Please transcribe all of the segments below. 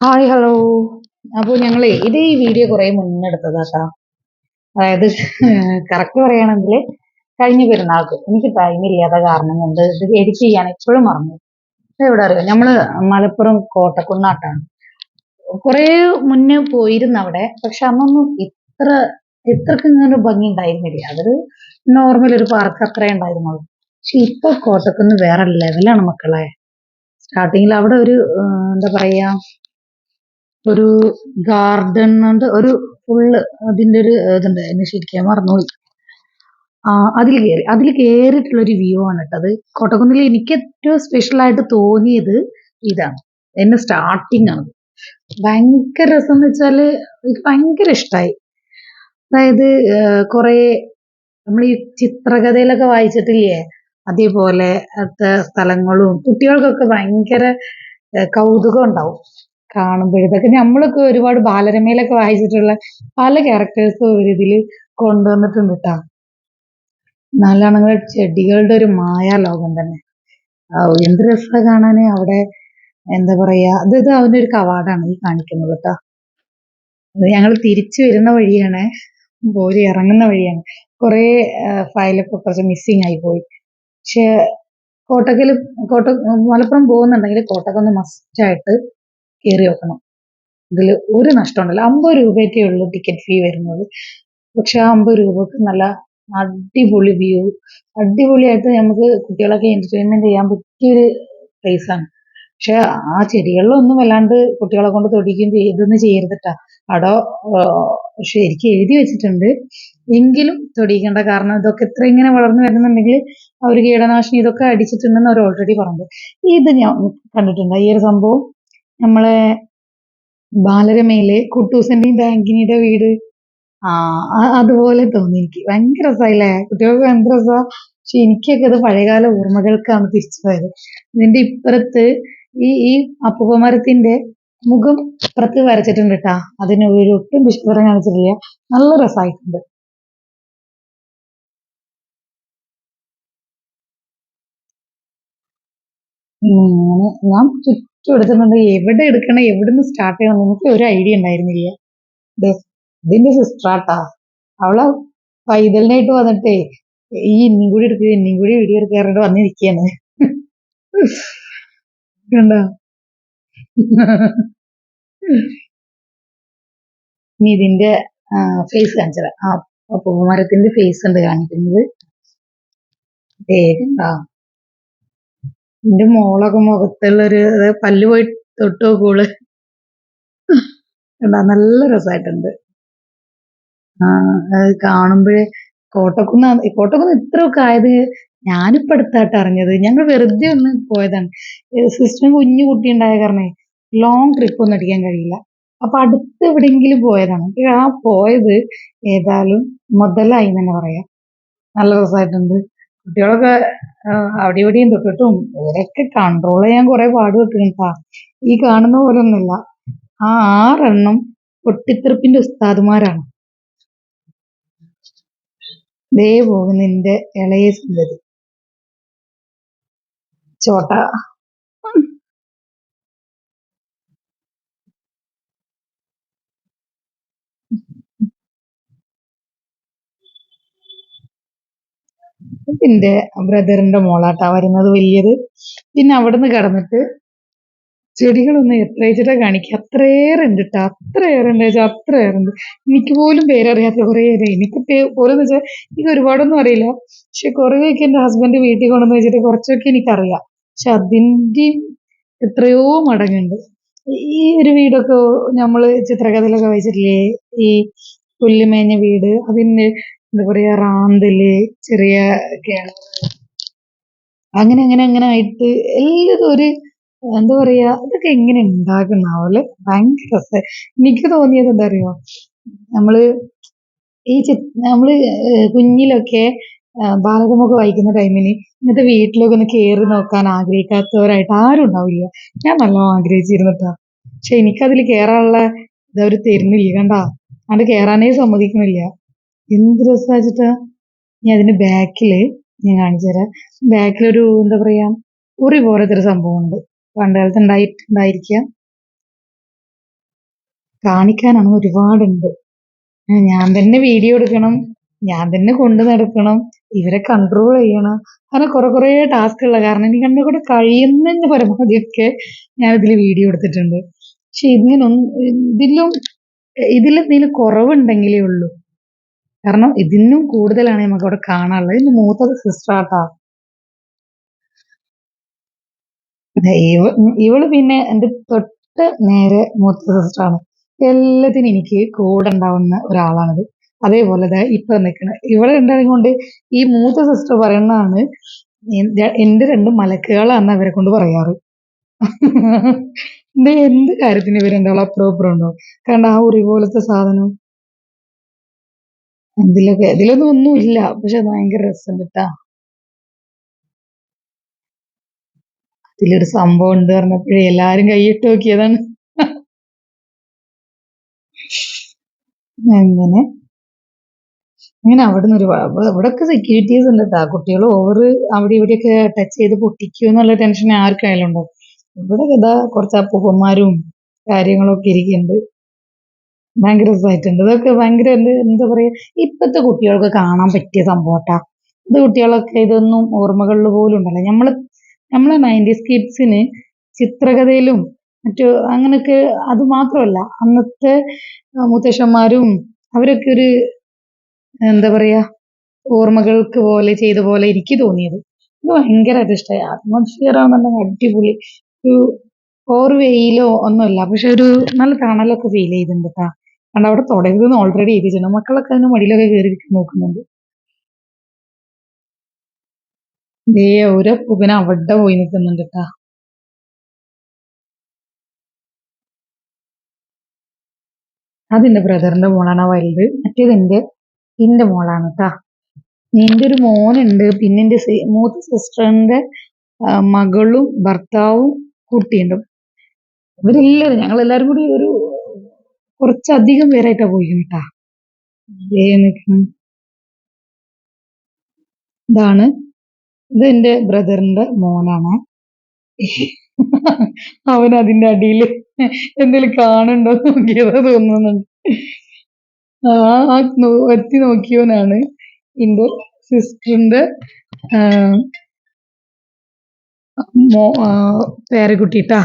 Hi hello അപ്പോൾ ഞങ്ങളെ ഇത് ഈ വീഡിയോ കുറേ മുന്നെടുത്തതാ കേട്ടോ അതായത് കറക്റ്റ് പറയുകയാണെങ്കിൽ കഴിഞ്ഞ പെരുന്നാൾക്ക്. എനിക്ക് ടൈം ഇല്ലാത്ത കാരണം കൊണ്ട് ഇത് എഡിറ്റ് ചെയ്യാൻ എപ്പോഴും മറന്നു. എവിടെ അറിയാം? നമ്മൾ മലപ്പുറം കോട്ടക്കുന്നാട്ടാണ്. കുറേ മുന്നേ പോയിരുന്നു അവിടെ. പക്ഷെ അന്നൊന്നും ഇത്ര ഇത്രക്ക് ഇങ്ങനെ ഭംഗി ഉണ്ടായിരുന്നില്ല. അതൊരു നോർമൽ ഒരു പാർക്ക് അത്രേ ഉണ്ടായിരുന്നുള്ളൂ. പക്ഷെ ഇപ്പൊ കോട്ടക്കുന്ന് വേറെ ലെവലാണ് മക്കളെ. സ്റ്റാർട്ടിങ്ങിൽ അവിടെ ഒരു എന്താ പറയാ ഒരു ഗാർഡൻ ഉണ്ട് ഒരു ഫുള്ള് അതിന്റെ ഒരു ഇതുണ്ട്. എന്നെ ശരിക്കും മറന്നുപോയി. ആ അതിൽ കയറി അതിൽ കയറിയിട്ടുള്ള ഒരു വ്യൂ ആണ് കേട്ടത് കോട്ടക്കുന്നിൽ എനിക്ക് ഏറ്റവും സ്പെഷ്യൽ ആയിട്ട് തോന്നിയത് ഇതാണ്. എന്നെ സ്റ്റാർട്ടിങ് ആണ്. ഭയങ്കര രസം എന്ന് വെച്ചാൽ എനിക്ക് ഭയങ്കര ഇഷ്ടമായി അതായത് കുറെ നമ്മൾ ഈ ചിത്രകഥയിലൊക്കെ വായിച്ചിട്ടില്ലേ? അതേപോലെ സ്ഥലങ്ങളും കുട്ടികൾക്കൊക്കെ ഭയങ്കര കൗതുകം ഉണ്ടാവും. കാണുമ്പോഴത്തേക്ക് നമ്മളൊക്കെ ഒരുപാട് ബാലരമയിലൊക്കെ വായിച്ചിട്ടുള്ള പല ക്യാരക്ടേഴ്സും ഒരു ഇതിൽ കൊണ്ടുവന്നിട്ടുണ്ട് കേട്ടോ നല്ലോണം ചെടികളുടെ ഒരു മായാലോകം തന്നെ. എന്ത് രസം കാണാന് അവിടെ. എന്താ പറയാ അത് ഇത് അവന്റെ ഒരു കവാടാണ് ഈ കാണിക്കുന്നത് കേട്ടോ ഞങ്ങൾ തിരിച്ചു വരുന്ന വഴിയാണ്. പോരി ഇറങ്ങുന്ന വഴിയാണ്. കുറേ ഫയലൊക്കെ കുറച്ച് മിസ്സിങ് ആയി പോയി. പക്ഷെ കോട്ടക്കൽ കോട്ട മലപ്പുറം പോകുന്നുണ്ടെങ്കിൽ കോട്ടക്കൊന്ന് മസ്റ്റായിട്ട് കയറി വെക്കണം. ഇതിൽ ഒരു നഷ്ടം ഉണ്ടല്ലോ അമ്പത് രൂപയൊക്കെ ഉള്ളൂ ടിക്കറ്റ് ഫീ വരുന്നത്. പക്ഷെ ആ അമ്പത് രൂപക്ക് നല്ല അടിപൊളി വ്യൂ അടിപൊളിയായിട്ട് നമുക്ക് കുട്ടികളൊക്കെ എന്റർടൈൻമെന്റ് ചെയ്യാൻ പറ്റിയൊരു പ്ലേസാണ് പക്ഷെ ആ ചെടികളിലൊന്നും വല്ലാണ്ട് കുട്ടികളെ കൊണ്ട് തൊടിക്കുകയും ഇതൊന്നും ചെയ്യരുതട്ടാ. അവിടെ ശരിക്കും എഴുതി വെച്ചിട്ടുണ്ട്. എങ്കിലും തൊടിയിക്കേണ്ട കാരണം ഇതൊക്കെ ഇത്ര ഇങ്ങനെ വളർന്നു വരുന്നുണ്ടെങ്കിൽ അവർ കീടനാശിനി ഇതൊക്കെ അടിച്ചിട്ടുണ്ടെന്ന് അവർ ഓൾറെഡി പറഞ്ഞു. ഇത് ഞാൻ കണ്ടിട്ടുണ്ട്. ഈ ഒരു സംഭവം നമ്മളെ ബാലരമയിലെ കുട്ടൂസന്റെയും ബാങ്കിനിയുടെ വീട്. ആ അതുപോലെ തോന്നി എനിക്ക്. ഭയങ്കര രസമായില്ലേ? കുട്ടികൾക്ക് ഭയങ്കര രസമാ പക്ഷെ എനിക്കൊക്കെ അത് പഴയകാല ഓർമ്മകൾക്കാണ് തിരിച്ചു പോയത്. ഇതിന്റെ ഇപ്പുറത്ത് ഈ ഈ അപ്പൂപ്പമരത്തിന്റെ മുഖം ഇപ്പുറത്ത് വരച്ചിട്ടുണ്ട് കേട്ടാ. അതിന് ഒരു ഒട്ടും വിശ്വസം കാണിച്ചിട്ടില്ല. നല്ല രസമായിട്ടുണ്ട്. ഞാൻ ചുറ്റും എടുത്തിട്ടുണ്ട് എവിടെ എടുക്കണം എവിടുന്ന് സ്റ്റാർട്ട് ചെയ്യണം എനിക്ക് ഒരു ഐഡിയ ഉണ്ടായിരുന്നില്ല. ഇതിന്റെ സിസ്റ്ററാട്ടാ അവൾ പൈതലിനായിട്ട് വന്നിട്ടേ ഈ ഇന്നും കൂടി എടുക്കുക ഇന്നും കൂടി വീഡിയോ എടുക്കാറുണ്ട് വന്നിരിക്കുകയാണ് കണ്ടോ? ഇനി ഇതിന്റെ ഫേസ് കാണിച്ചത് ആ പൂമരത്തിന്റെ ഫേസ് ഉണ്ട് കാണിക്കുന്നത്. കണ്ടോ? എന്റെ മോളൊക്കെ മുഖത്തുള്ളൊരു പല്ല് പോയി തൊട്ട് നോക്കൂൾ കണ്ടോ നല്ല രസമായിട്ടുണ്ട് ആ അത് കാണുമ്പോഴേ കോട്ടക്കുന്ന് കോട്ടക്കുന്ന് ഇത്രയൊക്കെ ആയത് ഞാനിപ്പോ അടുത്തായിട്ട് അറിഞ്ഞത്. ഞങ്ങൾ വെറുതെ ഒന്ന് പോയതാണ്. സിസ്റ്ററിന് കുഞ്ഞു കുട്ടി ഉണ്ടായ കാരണേ ലോങ് ട്രിപ്പ് ഒന്നും അടിക്കാൻ കഴിയില്ല. അപ്പൊ അടുത്ത് എവിടെയെങ്കിലും പോയതാണ്. ആ പോയത് ഏതായാലും മുതലായി തന്നെ പറയാം. നല്ല രസമായിട്ടുണ്ട് കുട്ടികളൊക്കെ അവിടെ ഇവിടെയും തൊട്ടിട്ടും ഇവരൊക്കെ കൺട്രോൾ ചെയ്യാൻ കുറെ പാടുപെട്ടിട്ടാ ഈ കാണുന്ന പോലെ ഒന്നുമില്ല ആ ആറെണ്ണം പൊട്ടിത്തെറിപ്പിന്റെ ഉസ്താദുമാരാണ്. ദേ പോകുന്നതിന്റെ ഇളയ സുന്ദരി. ചോട്ട. പിന്നെ ബ്രദറിന്റെ മോളാട്ടാ വരുന്നത് വലിയത്. പിന്നെ അവിടുന്ന് കടന്നിട്ട് ചെടികളൊന്നും എത്ര വെച്ചിട്ടാ കാണിക്കുക അത്രയേറെ ഉണ്ട് കേട്ടോ അത്രയേറെ ഉണ്ട് വെച്ചാൽ അത്രയേറെ ഉണ്ട്. എനിക്ക് പോലും പേരറിയാത്ത കുറേ പേര്. എനിക്ക് പേ- വെച്ചാൽ എനിക്ക് ഒരുപാടൊന്നും അറിയില്ല. പക്ഷെ കുറേയൊക്കെ എന്റെ ഹസ്ബൻഡ് വീട്ടിൽ കൊണ്ടുവന്ന് വെച്ചിട്ട് കുറച്ചൊക്കെ എനിക്കറിയാം. പക്ഷെ അതിന്റെ എത്രയോ മടങ്ങുണ്ട്. ഈ ഒരു വീടൊക്കെ നമ്മൾ ചിത്രകഥയിലൊക്കെ വായിച്ചിട്ടില്ലേ ഈ പുല്ലുമേഞ്ഞ വീട് അതിന് എന്താ പറയാ റാന്തൽ ചെറിയ കിണറ് അങ്ങനെ അങ്ങനെ അങ്ങനെ ആയിട്ട് എല്ലാതും ഒരു എന്താ പറയാ അതൊക്കെ എങ്ങനെ ഉണ്ടാക്കുന്നാവല്ലേ ഭയങ്കര എനിക്ക് തോന്നിയത് എന്താ അറിയോ നമ്മൾ ഈ ചി നമ്മൾ കുഞ്ഞിലൊക്കെ ബാലകമൊക്കെ വായിക്കുന്ന ടൈമിന് ഇന്നത്തെ വീട്ടിലൊക്കെ ഒന്ന് കയറി നോക്കാൻ ആഗ്രഹിക്കാത്തവരായിട്ട് ആരും ഉണ്ടാവില്ല. ഞാൻ നല്ലോണം ആഗ്രഹിച്ചിരുന്നു ട്ടാ പക്ഷെ എനിക്കതിൽ കയറാനുള്ള ഇതവര് തരുന്നില്ല കണ്ടാ. അത് കയറാനേ സമ്മതിക്കണില്ല. എന്ത് രസാച്ചിട്ടാ ഞാൻ അതിന്റെ ബാക്കിൽ ഞാൻ കാണിച്ചു തരാം. ബാക്കിലൊരു എന്താ പറയാ ഉറി പോലത്തെ ഒരു സംഭവമുണ്ട്. പണ്ട് കാലത്ത് ഉണ്ടായിട്ടുണ്ടായിരിക്കാം കാണിക്കാനാണ് ഒരുപാടുണ്ട്. ഞാൻ തന്നെ വീഡിയോ എടുക്കണം. ഞാൻ തന്നെ കൊണ്ടു നടക്കണം. ഇവരെ കൺട്രോൾ ചെയ്യണം. അങ്ങനെ കുറെ കുറെ ടാസ്ക് ഉള്ള കാരണം എനിക്ക് എന്നെ കൂടെ കഴിയുന്നതിന്റെ പരമാവധിയൊക്കെ ഞാൻ ഇതിൽ വീഡിയോ എടുത്തിട്ടുണ്ട്. പക്ഷെ ഇതിനൊന്നും ഇതിലും ഇതിലെന്തെങ്കിലും കുറവുണ്ടെങ്കിലേ ഉള്ളൂ. കാരണം ഇതിനും കൂടുതലാണ് നമുക്ക് അവിടെ കാണാനുള്ളത്. ഇതിന്റെ മൂത്തത് സിസ്റ്റർ ആട്ടാ. ഇവ ഇവൾ പിന്നെ എന്റെ തൊട്ട് നേരെ മൂത്ത സിസ്റ്റർ ആണ്. എല്ലാത്തിനും എനിക്ക് കൂടെ ഉണ്ടാവുന്ന ഒരാളാണിത്. അതേപോലെ ദേ ഇപ്പൊ നിൽക്കണ ഇവളെ ഉണ്ടായത് കൊണ്ട് ഈ മൂത്ത സിസ്റ്റർ പറയുന്നതാണ് എന്റെ രണ്ട് മലക്കുകളാന്ന് അവരെ കൊണ്ട് പറയാറ്. ഇത് എന്ത് കാര്യത്തിന് ഇവരെന്താ അപ്പുറം അപ്പുറം ഉണ്ടാവും. ഉണ്ടോ കാരണം ആ ഉറി പോലത്തെ സാധനം. ഇതിലൊക്കെ ഇതിലൊന്നും ഒന്നുമില്ല. പക്ഷെ അത് ഭയങ്കര രസമുണ്ട് കേട്ടാ ഇതിലൊരു സംഭവം ഉണ്ട് പറഞ്ഞപ്പോഴേ എല്ലാരും കൈയിട്ട് നോക്കിയതാണ്. അങ്ങനെ. അങ്ങനെ അവിടെ നിന്ന് ഒരു ഇവിടൊക്കെ സെക്യൂരിറ്റീസ് ഉണ്ട് കേട്ടോ കുട്ടികൾ ഓവർ അവിടെ ഇവിടെയൊക്കെ ടച്ച് ചെയ്ത് പൊട്ടിക്കൂ എന്നുള്ള ടെൻഷൻ ആർക്കായാലും ഉണ്ടാവും. ഇവിടെ ഇതാ കുറച്ച് അപ്പൂപ്പന്മാരും കാര്യങ്ങളൊക്കെ ഇരിക്കുന്നുണ്ട്. ഭയങ്കര രസമായിട്ടുണ്ട് ഇതൊക്കെ ഭയങ്കര എന്ത് പറയാ ഇപ്പത്തെ കുട്ടികൾക്ക് കാണാൻ പറ്റിയ സംഭവട്ടാ. ഇത് കുട്ടികളൊക്കെ ഇതൊന്നും ഓർമ്മകളിൽ പോലും ഉണ്ടല്ലോ. നമ്മൾ നമ്മളെ നയന്റീസ് കിഡ്സിന് ചിത്രകഥയിലും മറ്റു അങ്ങനെയൊക്കെ അത് മാത്രമല്ല അന്നത്തെ മുത്തശ്ശന്മാരും അവരൊക്കെ ഒരു എന്താ പറയാ ഓർമ്മകൾക്ക് പോലെ ചെയ്ത പോലെ എനിക്ക് തോന്നിയത്. ഇത് ഭയങ്കരമായിട്ട് ഇഷ്ടമായി അറ്റ്മോസ്ഫിയർ ആണെന്നുണ്ടെങ്കിൽ അടിപൊളി. ഒരു ഓർ വെയിലോ ഒന്നുമല്ല പക്ഷെ ഒരു നല്ല തണലൊക്കെ ഫീൽ ചെയ്തിട്ടുണ്ട് കേട്ടാ കാരണം അവിടെ തുടരുതെന്ന് ഓൾറെഡി എഴുതിയിട്ടുണ്ട്. മക്കളൊക്കെ അതിന് മടിയിലൊക്കെ കയറി നോക്കുന്നുണ്ട്. ദേ ഒരു പുകന അവിടെ പോയി നിൽക്കുന്നുണ്ട് കേട്ടാ അതെന്റെ ബ്രദറിന്റെ മോളാണ് ആ വലുത്. മറ്റേത് എന്റെ എന്റെ മോളാണ് കേട്ടാ നിന്റെ ഒരു മോനുണ്ട്. പിന്നെ എന്റെ മൂത്ത സിസ്റ്ററിന്റെ മകളും ഭർത്താവും കുട്ടിയുണ്ട്. ഇവരെല്ലാരും ഞങ്ങൾ എല്ലാരും കൂടി ഒരു കുറച്ചധികം പേരായിട്ടാ പോയി കേട്ടാ ഇതാണ്. ഇത് എന്റെ ബ്രദറിന്റെ മോനാണ്. അവൻ അതിന്റെ അടിയിൽ എന്തെങ്കിലും കാണണ്ടോ നോക്കിയതാ തോന്നുന്നുണ്ട്. ആ നോക്കിയവനാണ് എന്റെ സിസ്റ്ററിന്റെ മോ പേരക്കുട്ടിട്ടാ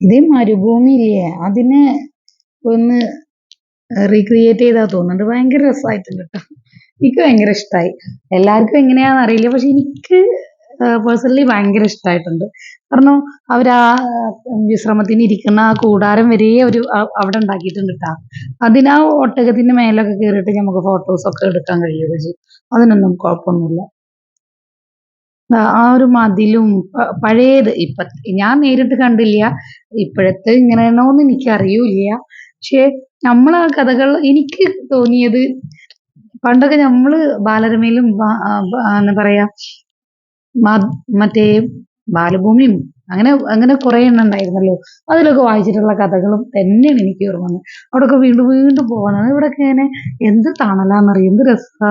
ഇതേ മരുഭൂമി ഇല്ലേ അതിനെ ഒന്ന് റീക്രിയേറ്റ് ചെയ്താ തോന്നുന്നുണ്ട്. ഭയങ്കര രസമായിട്ടുണ്ട് കേട്ടോ എനിക്ക് ഭയങ്കര ഇഷ്ടമായി എല്ലാവർക്കും എങ്ങനെയാണെന്ന് അറിയില്ല. പക്ഷെ എനിക്ക് പേഴ്സണലി ഭയങ്കര ഇഷ്ടമായിട്ടുണ്ട് കാരണം അവർ ആ വിശ്രമത്തിന് ഇരിക്കുന്ന ആ കൂടാരം വരെ ഒരു അവിടെ ഉണ്ടാക്കിയിട്ടുണ്ട് കേട്ടോ അതിന് ആ ഒട്ടകത്തിന്റെ മേലൊക്കെ കയറിയിട്ട് നമുക്ക് ഫോട്ടോസൊക്കെ എടുക്കാൻ കഴിയുകയൊക്കെ ചെയ്യും. അതിനൊന്നും കുഴപ്പമൊന്നുമില്ല. ആ ഒരു മതിലും പഴയത് ഇപ്പ ഞാൻ നേരിട്ട് കണ്ടില്ല. ഇപ്പോഴത്തെ ഇങ്ങനെയാണോന്ന് എനിക്ക് അറിയൂല പക്ഷെ നമ്മൾ ആ കഥകൾ എനിക്ക് തോന്നിയത് പണ്ടൊക്കെ നമ്മൾ ബാലരമയിലും എന്താ പറയാ മറ്റേ ബാലഭൂമിയും അങ്ങനെ അങ്ങനെ കുറെ എണ്ണം ഉണ്ടായിരുന്നല്ലോ. അതിലൊക്കെ വായിച്ചിട്ടുള്ള കഥകളും തന്നെയാണ് എനിക്ക് ഓർമ്മ വന്നത്. അവിടെയൊക്കെ വീണ്ടും വീണ്ടും പോകുന്നത് ഇവിടെയൊക്കെ ഇങ്ങനെ എന്ത് തണലാന്നറിയോ? എന്ത് രസാ?